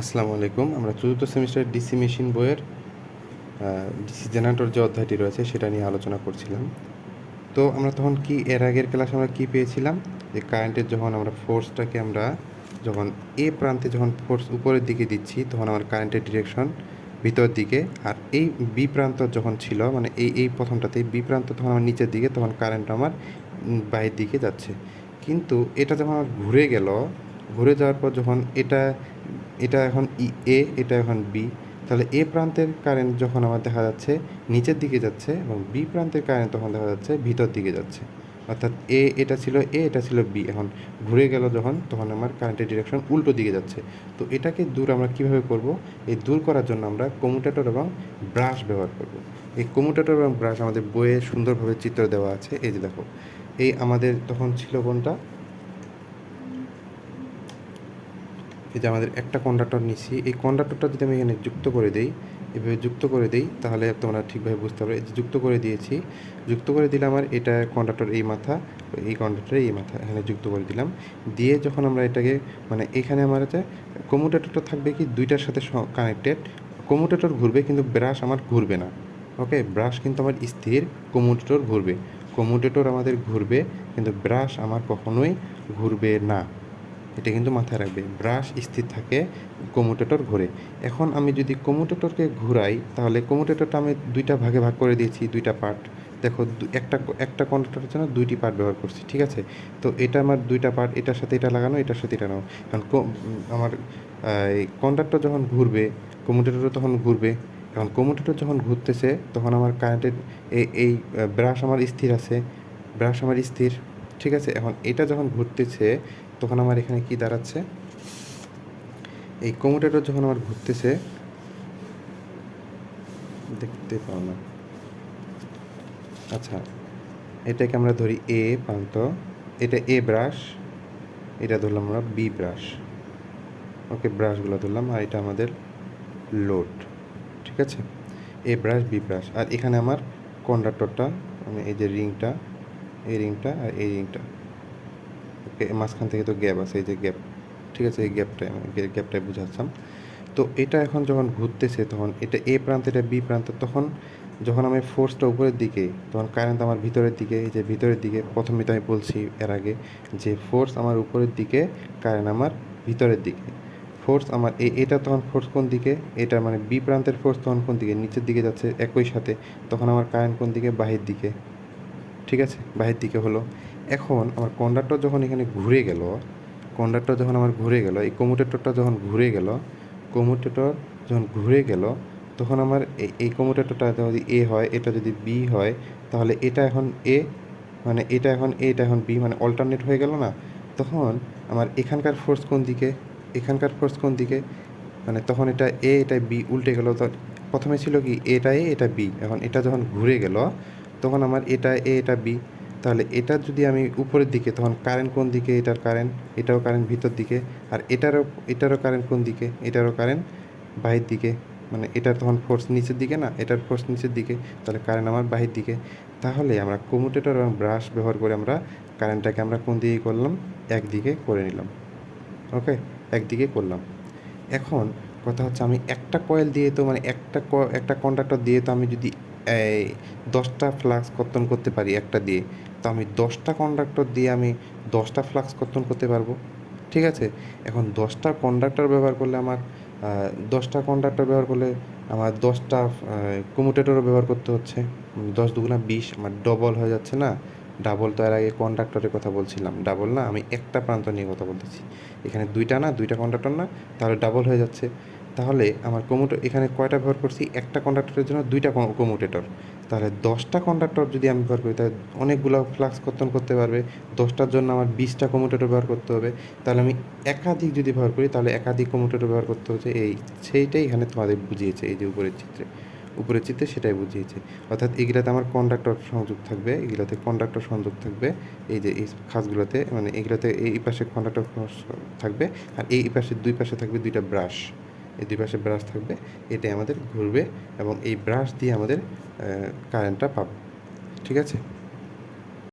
আসসালামু আলাইকুম। আমরা চতুর্থ সেমিস্টারের ডিসি মেশিন বইয়ের ডিসি জেনারেটর যে অধ্যায়টি রয়েছে সেটা নিয়ে আলোচনা করছিলাম। তো আমরা তখন কি, এর আগের ক্লাসে আমরা কি পেয়েছিলাম? যে কারেন্টের যখন আমরা ফোর্সটাকে আমরা যখন এ প্রান্তে যখন ফোর্স উপরের দিকে দিচ্ছি, তখন আমার কারেন্টের ডিরেকশন ভিতর দিকে আর এই বি প্রান্ত যখন ছিল মানে এই এই প্রথমটাতে বি প্রান্ত তখন আমার নিচের দিকে, তখন কারেন্ট আমার বাইরের দিকে যাচ্ছে। কিন্তু এটা যখন আমার ঘুরে গেল, ঘুরে যাওয়ার পর যখন এটা এটা এখন ই, এ, এটা এখন বি। তাহলে এ প্রান্তের কারেন্ট যখন আমার দেখা যাচ্ছে, নিচের দিকে যাচ্ছে এবং বি প্রান্তের কারেন্ট তখন দেখা যাচ্ছে ভিতর দিকে যাচ্ছে। অর্থাৎ এ, এটা ছিল এ, এটা ছিল বি। এখন ঘুরে গেল যখন, তখন আমার কারেন্টের ডিরেকশন উল্টো দিকে যাচ্ছে। তো এটাকে দূর আমরা কীভাবে করব? এই দূর করার জন্য আমরা কমুটেটর এবং ব্রাশ ব্যবহার করব। এই কমুটেটর এবং ব্রাশ আমাদের বইয়ে সুন্দরভাবে চিত্র দেওয়া আছে। এই যে দেখো, এই আমাদের তখন ছিল কোনটা? এই যে আমাদের একটা কন্ডাক্টর নিচ্ছি এই কন্ডাক্টরটা যদি আমি এখানে যুক্ত করে দিই, এভাবে যুক্ত করে দিই, তাহলে তোমরা ঠিকভাবে বুঝতে পারবে। যুক্ত করে দিয়েছি, যুক্ত করে দিলে আমার এটা কন্ডাক্টর এই মাথা, এই কন্ডাক্টর এই মাথা, এখানে যুক্ত করে দিলাম। দিয়ে যখন আমরা এটাকে মানে এখানে আমার হচ্ছে কমুটেটরটা থাকবে কি, দুইটার সাথে কানেক্টেড কমুটেটর ঘুরবে কিন্তু ব্রাশ আমার ঘুরবে না। ওকে ব্রাশ কিন্তু আমার স্থির কমুটেটর ঘুরবে। কমুটেটর আমাদের ঘুরবে, কিন্তু ব্রাশ আমার কখনোই ঘুরবে না। এটা কিন্তু মাথায় রাখবে। ব্রাশ স্থির থাকে কমুটেটর ঘুরে। এখন আমি যদি কমুটেটরকে ঘুরাই তাহলে কমুটেটরটা আমি দুইটা ভাগে ভাগ করে দিয়েছি দুইটা পার্ট দেখো একটা একটা কন্ডাক্টরের জন্য দুইটি পার্ট ব্যবহার করছি ঠিক আছে? তো এটা আমার দুইটা পার্ট এটার সাথে এটা লাগানো এটার সাথে এটা লাগানো এখন কো- উম, আমার কন্ডাক্টর যখন ঘুরবে কমুটেটরও তখন ঘুরবে। এখন কমুটেটর যখন ঘুরতেছে তখন আমার কারেন্টের এই ব্রাশ আমার স্থির আছে। ব্রাশ আমার স্থির ঠিক আছে? এখন এটা যখন ঘুরতেছে তখন আমার এখানে কি দাঁড়াচ্ছে? এই কমুটেটর যখন আমার ঘুরতেছে, দেখতে পাও না। আচ্ছা এটাকে আমরা ধরি এ প্রান্ত। এটা এ ব্রাশ এটা ধরলাম আমরা বি ব্রাশ ওকে ব্রাশগুলো ধরলাম, আর এটা আমাদের লোড ঠিক আছে? এ ব্রাশ বি ব্রাশ আর এখানে আমার কন্ডাক্টরটা মানে এই যে রিংটা এই রিংটা আর এই রিংটা মাঝখান থেকে তো গ্যাপ আছে, এই যে গ্যাপ, ঠিক আছে, এই গ্যাপটাই আমি গ্যাপটাই বুঝাচ্ছিলাম তো এটা এখন যখন ঘুরতেছে তখন এটা এ প্রান্ত, এটা বি প্রান্ত, তখন যখন আমি ফোর্সটা উপরের দিকে, তখন কারেন্ট আমার ভিতরের দিকে, এই যে ভিতরের দিকে, প্রথমে তো আমি বলছি এর আগে যে ফোর্স আমার উপরের দিকে কারেন্ট আমার ভিতরের দিকে। ফোর্স আমার এটা তখন ফোর্স কোন দিকে? এটা মানে বি প্রান্তের ফোর্স তখন কোন দিকে? নিচের দিকে যাচ্ছে একই সাথে, তখন আমার কারেন্ট কোন দিকে? বাহির দিকে। ঠিক আছে? বাহির দিকে হলো। এখন আমার কন্ডাক্টর যখন এখানে ঘুরে গেল কন্ডাক্টর যখন আমার ঘুরে গেল, এই কমুটেটরটা যখন ঘুরে গেল কমুটেটর যখন ঘুরে গেল, তখন আমার এই এই কমুটেটরটা যদি এ হয়, এটা যদি বি হয়, তাহলে এটা এখন এ মানে এটা এখন এ এটা এখন বি মানে অল্টারনেট হয়ে গেল না? তখন আমার এখানকার ফোর্স কোন দিকে? এখানকার ফোর্স কোন দিকে? মানে তখন এটা এ এটা বি উল্টে গেল। তো প্রথমে ছিল কি, এটা এ এটা বি এখন এটা যখন ঘুরে গেল তখন আমার এটা এ, এটা বি। তাহলে এটা যদি আমি উপরের দিকে, তখন কারেন্ট কোন দিকে? এটার কারেন্ট এটাও কারেন্ট ভিতর দিকে। আর এটারও এটারও কারেন্ট কোন দিকে? এটারও কারেন্ট বাহির দিকে। মানে এটার তখন ফোর্স নিচের দিকে না? এটার ফোর্স নিচের দিকে। তাহলে কারেন্ট আমার বাহির দিকে। তাহলে আমরা কমুটেটর এবং ব্রাশ ব্যবহার করে আমরা কারেন্টটাকে আমরা কোন দিকে করলাম? একদিকে করে নিলাম। ওকে একদিকে করলাম। এখন কথা হচ্ছে আমি একটা কয়েল দিয়ে তো মানে একটা একটা কন্ডাক্টর দিয়ে তো আমি যদি দশটা ফ্লাক্স কর্তন করতে পারি একটা দিয়ে, তো আমি দশটা কন্ডাক্টর দিয়ে আমি দশটা ফ্লাক্স কর্তন করতে পারব, ঠিক আছে? এখন দশটা কন্ডাক্টর ব্যবহার করলে আমার দশটা কন্ডাক্টর ব্যবহার করলে আমার দশটা কমুটেটরও ব্যবহার করতে হচ্ছে। দশ দুগুণা বিশ, আমার ডবল হয়ে যাচ্ছে না। ডাবল তো এর আগে কন্ডাক্টরের কথা বলছিলাম। ডাবল না, আমি একটা প্রান্ত নিয়ে কথা বলতেছি। এখানে দুইটা না, দুইটা কন্ডাক্টর না, তাহলে ডাবল হয়ে যাচ্ছে। তাহলে আমার কমুটের এখানে কয়টা ব্যবহার করছি? একটা কন্ডাক্টরের জন্য দুইটা কমুটেটর তাহলে দশটা কন্ডাক্টর যদি আমি ব্যবহার করি, তাহলে অনেকগুলো ফ্লাক্স কর্তন করতে পারবে। দশটার জন্য আমার বিশটা কমুটেটর ব্যবহার করতে হবে। তাহলে আমি একাধিক যদি ব্যবহার করি, তাহলে একাধিক কমুটেটর ব্যবহার করতে হচ্ছে। এই সেইটাই এখানে তোমাদের বুঝিয়েছে, এই যে উপরের চিত্রে। উপরের চিত্রে সেটাই বুঝিয়েছে। অর্থাৎ এগুলাতে আমার কন্ডাক্টর সংযোগ থাকবে, এগুলাতে কন্ডাক্টর সংযোগ থাকবে। এই যে এই খাসগুলোতে মানে এগুলোতে এই পাশে কন্ডাক্টর থাকবে, আর এই পাশে দুই পাশে থাকবে দুইটা ব্রাশ এই দুই পাশে ব্রাশ থাকবে, এটাই আমাদের ঘুরবে এবং এই ব্রাশ দিয়ে আমাদের কারেন্টটা পাবো। ঠিক আছে?